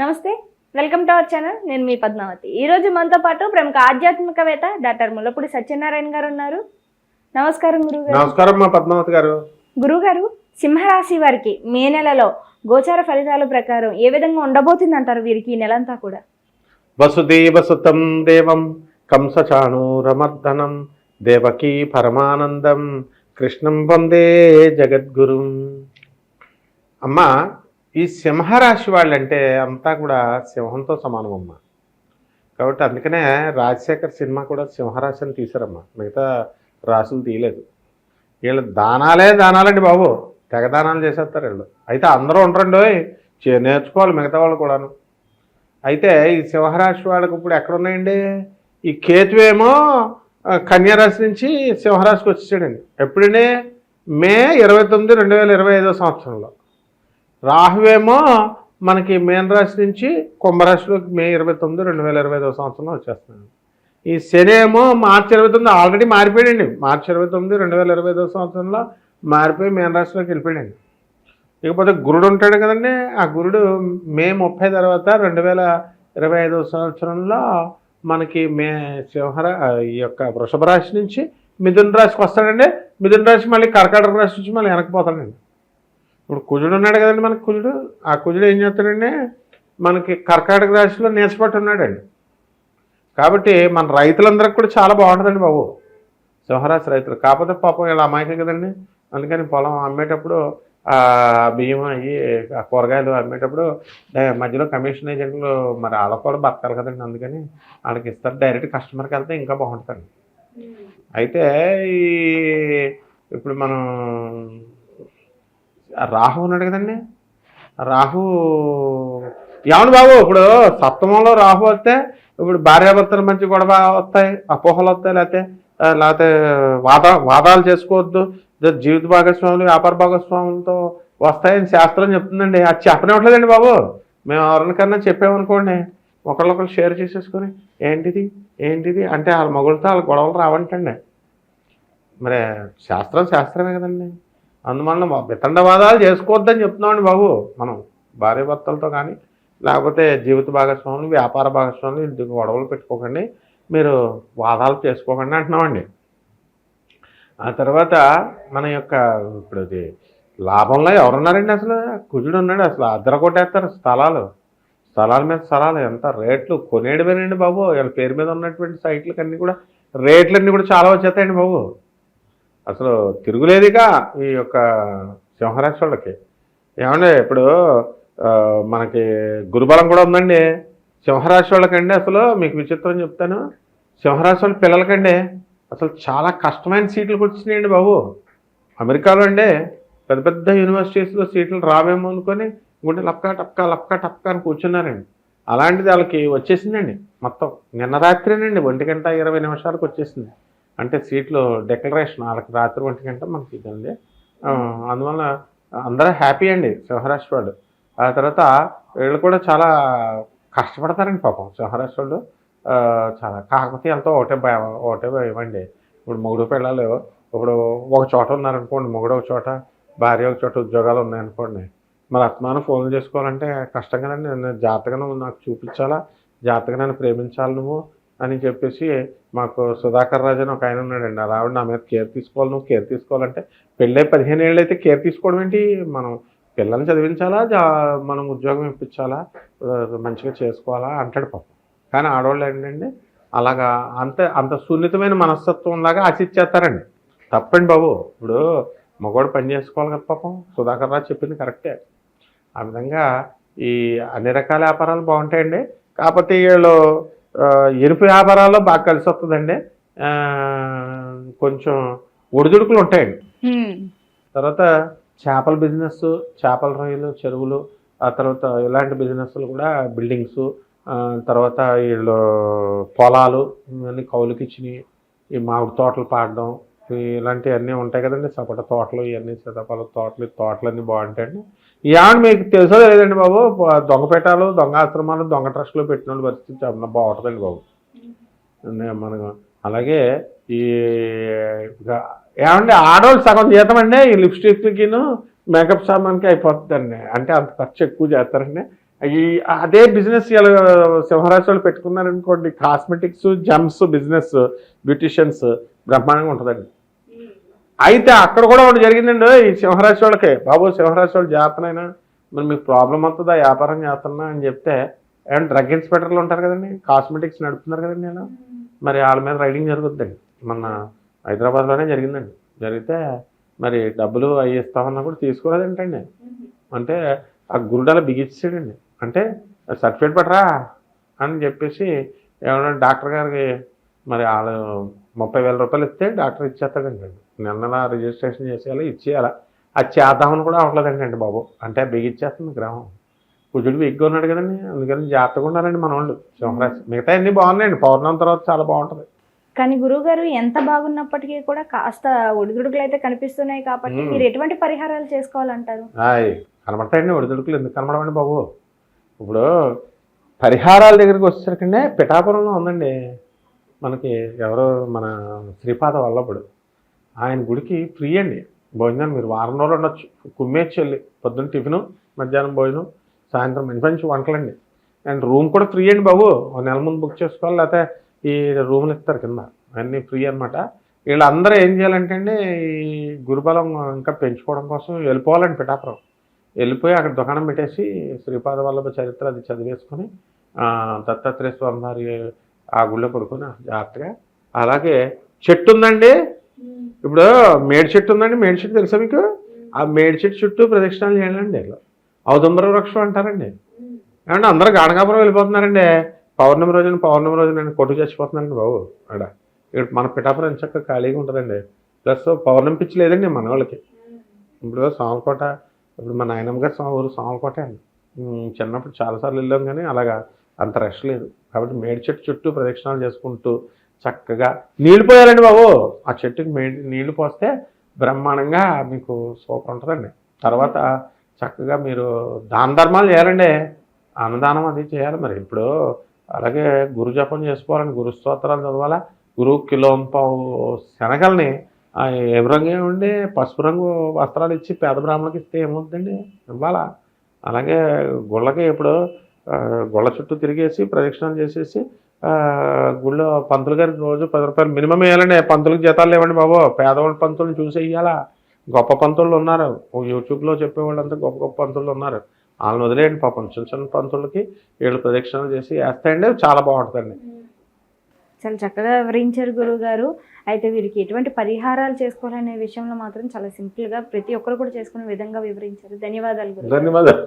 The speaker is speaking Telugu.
నమస్తే వెల్కమ్ టు అవర్ ఛానల్. నేను మీ పద్మావతి. ఈ రోజు మనతో పాటు ప్రముఖ ఆధ్యాత్మికవేత్త డాక్టర్ ముల్లపూడి సత్యనారాయణ గారు ఉన్నారు. నమస్కారం గురుగారు నమస్కారం మా పద్మావతి గారు. గురుగారు సింహరాశి వారికి మే నెలలో గోచార ఫలితాల ప్రకారం ఏ విధంగా ఉండబోతుంది అంటారు వీరికి ఈ నెలంతా కూడా? వసుదేవసుతం దేవం కంసచాణూరమర్దనం దేవకీ పరమానందం కృష్ణం వందే జగద్గురు. అమ్మ ఈ సింహరాశి వాళ్ళంటే అంతా కూడా సింహంతో సమానం అమ్మ. కాబట్టి అందుకనే రాజశేఖర్ సినిమా కూడా సింహరాశిని తీసారమ్మా తీశారమ్మా. మిగతా రాసులు తీయలేదు. వీళ్ళు దానాలే దానాలండి బాబు. తెగ దానాలు చేసేస్తారు వీళ్ళు. అయితే అందరూ ఉండరండి చే- నేర్చుకోవాలి మిగతా వాళ్ళు కూడాను. అయితే ఈ సింహరాశి వాళ్ళకి ఇప్పుడు ఎక్కడున్నాయండి? ఈ కేతువేమో కన్యారాశి నుంచి సింహరాశికి వచ్చేసాడండి. ఎప్పుడండి? మే ఇరవై తొమ్మిది రెండు వేల ఇరవై ఐదో సంవత్సరంలో. రాహువేమో మనకి మేన రాశి నుంచి కుంభరాశిలోకి మే ఇరవై తొమ్మిది రెండు వేల ఇరవై ఐదో సంవత్సరంలో వచ్చేస్తున్నాడు. ఈ శని ఏమో మార్చి ఇరవై తొమ్మిది ఆల్రెడీ మారిపోయాడండి. మార్చి ఇరవై తొమ్మిది రెండు వేల ఇరవై ఐదో సంవత్సరంలో మారిపోయి మేన రాశిలోకి వెళ్ళిపోయాడండి. ఇకపోతే గురుడు ఉంటాడు కదండి. ఆ గురుడు మే ముప్పై తర్వాత రెండు వేల ఇరవై ఐదో సంవత్సరంలో మనకి మే సింహరా ఈ యొక్క వృషభ రాశి నుంచి మిథున రాశికి వస్తాడండి. మిథున రాశి మళ్ళీ కర్కాటక రాశి నుంచి మళ్ళీ వెనకపోతాడండి ఇప్పుడు కుజుడు ఉన్నాడు కదండి మనకి కుజుడు. ఆ కుజుడు ఏం చేస్తాడండి మనకి కర్కాటక రాశిలో నేర్చబట్టి ఉన్నాడండి. కాబట్టి మన రైతులందరికీ కూడా చాలా బాగుంటుందండి బాబు. సింహరాశి రైతులు. కాకపోతే పాపం ఇలా అమాయకం కదండి. అందుకని పొలం అమ్మేటప్పుడు ఆ బియ్యం అయ్యి ఆ కూరగాయలు అమ్మేటప్పుడు మధ్యలో కమిషన్ ఏజెంట్లు మరి వాళ్ళకు కూడా బతకాలి కదండి. అందుకని వాళ్ళకి ఇస్తారు. డైరెక్ట్ కస్టమర్కి వెళ్తే ఇంకా బాగుంటుంది అయితే ఈ ఇప్పుడు మనం రాహు ఉన్నాడు కదండి. రాహు ఏమను బాబు ఇప్పుడు సప్తమంలో రాహు వస్తే ఇప్పుడు భార్యాభర్తల మధ్య గొడవ వస్తాయి అపోహలు వస్తాయి లేకపోతే లేకపోతే వాద వాదాలు చేసుకోవద్దు జీవిత భాగస్వాములు వ్యాపార భాగస్వాములతో వస్తాయని శాస్త్రం చెప్తుందండి. అది చెప్పనివ్వట్లేదండి బాబు. మేము ఎవరికన్నా చెప్పామనుకోండి ఒకళ్ళొకళ్ళు షేర్ చేసేసుకొని ఏంటిది ఏంటిది అంటే వాళ్ళ మగులతో వాళ్ళ గొడవలు రావంటండి. మరి శాస్త్రం శాస్త్రమే కదండి. అందువలన వితండవాదాలు చేసుకోవద్దని చెప్తున్నామండి బాబు. మనం భార్య భర్తలతో కానీ లేకపోతే జీవిత భాగస్వాములు వ్యాపార భాగస్వాములు ఇంటి గొడవలు పెట్టుకోకండి. మీరు వాదాలు చేసుకోకండి అంటున్నామండి. ఆ తర్వాత మన యొక్క ఇప్పుడు అది లాభంలో ఎవరున్నారండి అసలు? కుజుడు ఉన్నాడు అసలు. అద్దర కొట్టేస్తారు స్థలాలు. స్థలాల మీద స్థలాలు ఎంత రేట్లు? కొనేయడమేనండి బాబు. వీళ్ళ పేరు మీద ఉన్నటువంటి సైట్లకి అన్నీ కూడా రేట్లన్నీ కూడా చాలా వచ్చేస్తాయండి బాబు. అసలు తిరుగులేదుగా ఈ యొక్క సింహరాశి వాళ్ళకి ఇప్పుడు మనకి గురుబలం కూడా ఉందండి. సింహరాశి వాళ్ళకండి అసలు మీకు విచిత్రం చెప్తాను. సింహరాశి వాళ్ళ పిల్లలకండి అసలు చాలా కష్టమైన సీట్లు వచ్చినాయండి బాబు. అమెరికాలో అండి పెద్ద పెద్ద యూనివర్సిటీస్లో సీట్లు రావేమో అనుకొని గుండె లప్కా టప్కా లప్కా టప్కా అని కూర్చున్నారండి. అలాంటిది వాళ్ళకి వచ్చేసిందండి మొత్తం. నిన్న రాత్రేనండి ఒంటి గంట ఇరవై నిమిషాలకు వచ్చేసింది. అంటే సీట్లు డెక్లరేషన్ వాళ్ళకి రాత్రి ఒంటి గంట మనకి ఇదండి. అందువల్ల అందరూ హ్యాపీ అండి సింహరాశి వాళ్ళు. ఆ తర్వాత వీళ్ళు కూడా చాలా కష్టపడతారండి పాపం సింహరాశి వాళ్ళు. చాలా కాకపోతే ఎంతో ఒకటే భయం ఒకటే భయం అండి. ఇప్పుడు మొగుడు పిల్లలు ఇప్పుడు ఒక చోట ఉన్నారనుకోండి మొగుడు ఒక చోట భార్య ఒక చోట ఉద్యోగాలు ఉన్నాయనుకోండి మరి అత్మానం ఫోన్లు చేసుకోవాలంటే కష్టం నేను జాగ్రత్తగా నాకు చూపించాలా? జాగ్రత్తగా నన్ను ప్రేమించాలి నువ్వు? అని చెప్పేసి మాకు సుధాకర్ రాజు అని ఒక ఆయన ఉన్నాడండి. ఆ ఆవిడ నా మీద కేర్ తీసుకోవాలి నువ్వు కేర్ తీసుకోవాలంటే పెళ్ళై పదిహేను ఏళ్ళు అయితే కేర్ తీసుకోవడం ఏంటి? మనం పిల్లల్ని చదివించాలా? జా మనం ఉద్యోగం ఇప్పించాలా? మంచిగా చేసుకోవాలా? అంటాడు పాపం. కానీ ఆడవాళ్ళు ఏంటండి అలాగా అంత అంత సున్నితమైన మనస్తత్వం లాగా ఆశిచ్చేస్తారండి తప్పండి బాబు. ఇప్పుడు మగవాడు పని చేసుకోవాలి కదా పాపం. సుధాకర్ రాజు చెప్పింది కరెక్టే. ఆ విధంగా ఈ అన్ని రకాల వ్యాపారాలు బాగుంటాయండి. కాకపోతే వీళ్ళు ఆ, ఇరుపు వ్యాపారాల్లో బాగా కలిసి వస్తుందండి. కొంచెం ఒడిదుడుకులు ఉంటాయండి. తర్వాత చేపల బిజినెస్ చేపల రొయ్యలు చెరువులు ఆ తర్వాత ఇలాంటి బిజినెస్లు కూడా బిల్డింగ్స్ తర్వాత వీళ్ళు పొలాలు ఇవన్నీ కౌలుకి ఇచ్చినవి ఈ మామిడి తోటలు పాడడం ఇలాంటివన్నీ ఉంటాయి కదండి. సపోటా తోటలు ఇవన్నీ సీతాఫల తోటలు తోటలన్నీ బాగుంటాయండి. ఇవన్నీ మీకు తెలుసో లేదండి బాబు? బ- దొంగపేటాలు దొంగ ఆశ్రమాలు దొంగ ట్రస్టులు పెట్టిన వాళ్ళ పరిస్థితి చాలా బాగుంటుందండి బాబు. మన అలాగే ఈ ఏమండి ఆడవాళ్ళు సగం జీతం అండి ఈ లిప్స్టిక్కిను మేకప్ సామాన్కి అయిపోతుందండి. అంటే అంత ఖర్చు ఎక్కువ చేస్తారండి. ఈ అదే బిజినెస్ ఇలా సింహరాశి వాళ్ళు పెట్టుకున్నారనుకోండి కాస్మెటిక్స్ జమ్స్ బిజినెస్ బ్యూటిషియన్స్ బ్రహ్మాండంగా ఉంటుందండి. అయితే అక్కడ కూడా ఒకటి జరిగిందండి ఈ సింహరాశి వాళ్ళకి. బాబు సింహరాశి వాళ్ళు జాతనైనా మరి మీకు ప్రాబ్లం అవుతుందా వ్యాపారం చేస్తున్నా అని చెప్తే ఏమంటే డ్రగ్ ఇన్స్పెక్టర్లు ఉంటారు కదండి కాస్మెటిక్స్ నడుపుతున్నారు కదండి నేను మరి వాళ్ళ మీద రైడింగ్ జరుగుతుందండి మొన్న హైదరాబాద్లోనే జరిగిందండి. జరిగితే మరి డబ్బులు అవి ఇస్తామన్నా కూడా తీసుకోలేదేంటండి. అంటే ఆ గురుడాల బిగించాడండి అంటే సర్టిఫికేట్ పట్టరా అని చెప్పేసి ఏమన్నా డాక్టర్ గారికి మరి వాళ్ళు ముప్పై వేల రూపాయలు ఇస్తే డాక్టర్ ఇచ్చేస్తాడండి. నెల నెల రిజిస్ట్రేషన్ చేసేయాలి ఇచ్చేయాలి. అది చేద్దామని కూడా అవ్వలేదండి బాబు. అంటే బిగిచ్చేస్తుంది గ్రామం. కుజుడు బిగ్గా ఉన్నాడు కదండి. అందుకని జాగ్రత్తగా ఉన్నారండి మన వాళ్ళు సింహరాశి. మిగతా అన్ని బాగున్నాయండి. పౌర్ణం తర్వాత చాలా బాగుంటుంది. కానీ గురువు గారు ఎంత బాగున్నప్పటికీ కూడా కాస్త ఒడిదుడుకులు అయితే కనిపిస్తున్నాయి కాబట్టి. మీరు ఎటువంటి పరిహారాలు చేసుకోవాలంటారు? కనబడతాయండి ఒడిదుడుకులు. ఎందుకు కనబడమండి బాబు? ఇప్పుడు పరిహారాల దగ్గరికి వచ్చేసరికంటే పిఠాపురంలో ఉందండి. మనకి ఎవరో మన శ్రీపాద వల్లభుడు ఆయన గుడికి ఫ్రీ అండి. భోజనాలు మీరు వారం రోజులు ఉండొచ్చు. కుమ్మేచ్చి వెళ్ళి పొద్దున్న టిఫిను మధ్యాహ్నం భోజనం సాయంత్రం మంచి మంచి వంటలండి. అండ్ రూమ్ కూడా ఫ్రీ అండి బాబు. ఒక నెల ముందు బుక్ చేసుకోవాలి లేకపోతే ఈ రూములు ఇస్తారు కింద. అన్నీ ఫ్రీ అనమాట వీళ్ళందరూ ఏం చేయాలంటే అండి ఈ గురుబలం ఇంకా పెంచుకోవడం కోసం వెళ్ళిపోవాలండి పిఠాపురం. వెళ్ళిపోయి అక్కడ దుకాణం పెట్టేసి శ్రీపాద వల్లభ చరిత్ర అది చదివేసుకొని దత్తాత్రేయ స్వామి వారి ఆ గుళ్ళో పడుకున్నా జాగ్రత్తగా. అలాగే చెట్టు ఉందండి ఇప్పుడు మేడి చెట్టు ఉందండి మేడి చెట్టు తెలుసా మీకు? ఆ మేడి చెట్టు చుట్టూ ప్రదక్షిణాలు చేయాలండి ఇలా ఔదుంబర వృక్షం అంటారండి. ఏమంటే అందరూ గానగాపురం వెళ్ళిపోతున్నారండి. పౌర్ణమి రోజున పౌర్ణమి రోజున కొట్టు చచ్చిపోతున్నారండి బాబు ఆడ. ఇక్కడ మన పిఠాపురం చక్క ఖాళీగా ఉంటుందండి. ప్లస్ పౌర్ణమి పిచ్చి లేదండి మన వాళ్ళకి. ఇప్పుడు సోమకోట ఇప్పుడు మా నాయనమ్మ గారు సా- ఊరు సోమకోట అండి. చిన్నప్పుడు చాలాసార్లు వెళ్ళాం కానీ అలాగా అంత రష్ లేదు. కాబట్టి మేడి చెట్టు చుట్టూ ప్రదక్షిణాలు చేసుకుంటూ చక్కగా నీళ్ళు పోయాలండి బాబు. ఆ చెట్టుకి మేడి నీళ్ళు పోస్తే బ్రహ్మాండంగా మీకు సూపర్ ఉంటుందండి. తర్వాత చక్కగా మీరు దాన ధర్మాలు చేయాలండి. అన్నదానం అది చేయాలి మరి. ఇప్పుడు అలాగే గురు జపం చేసుకోవాలండి. గురు స్తోత్రాలు చదవాలా? గురువు కిలో పావు శనగల్ని ఎరుపు రంగు ఏమండి పసుపు రంగు వస్త్రాలు ఇచ్చి పేద బ్రాహ్మణులకి ఇస్తే ఏమవుతుందండి ఇవ్వాలా? అలాగే గుళ్ళకి ఇప్పుడు గుళ్ళ చుట్టూ తిరిగేసి ప్రదక్షిణాలు చేసేసి గుళ్ళో పంతులు గారికి రోజు పది రూపాయలు మినిమం వేయాలండి. పంతులకు జీతాలు లేవండి బాబు. పేదవాళ్ళ పంతులను చూసి వేయాలా గొప్ప పంతులు ఉన్నారు. యూట్యూబ్లో చెప్పేవాళ్ళంతా గొప్ప గొప్ప పంతులు ఉన్నారు. వాళ్ళని వదిలేయండి పాపం. చిన్న చిన్న పంతులకి వీళ్ళు ప్రదక్షిణలు చేసి వేస్తాయండి. చాలా బాగుంటుందండి. చాలా చక్కగా వివరించారు గురువు గారు అయితే వీరికి ఎటువంటి పరిహారాలు చేసుకోవాలనే విషయంలో మాత్రం చాలా సింపుల్గా ప్రతి ఒక్కరు కూడా చేసుకునే విధంగా వివరించారు. ధన్యవాదాలు ధన్యవాదాలు.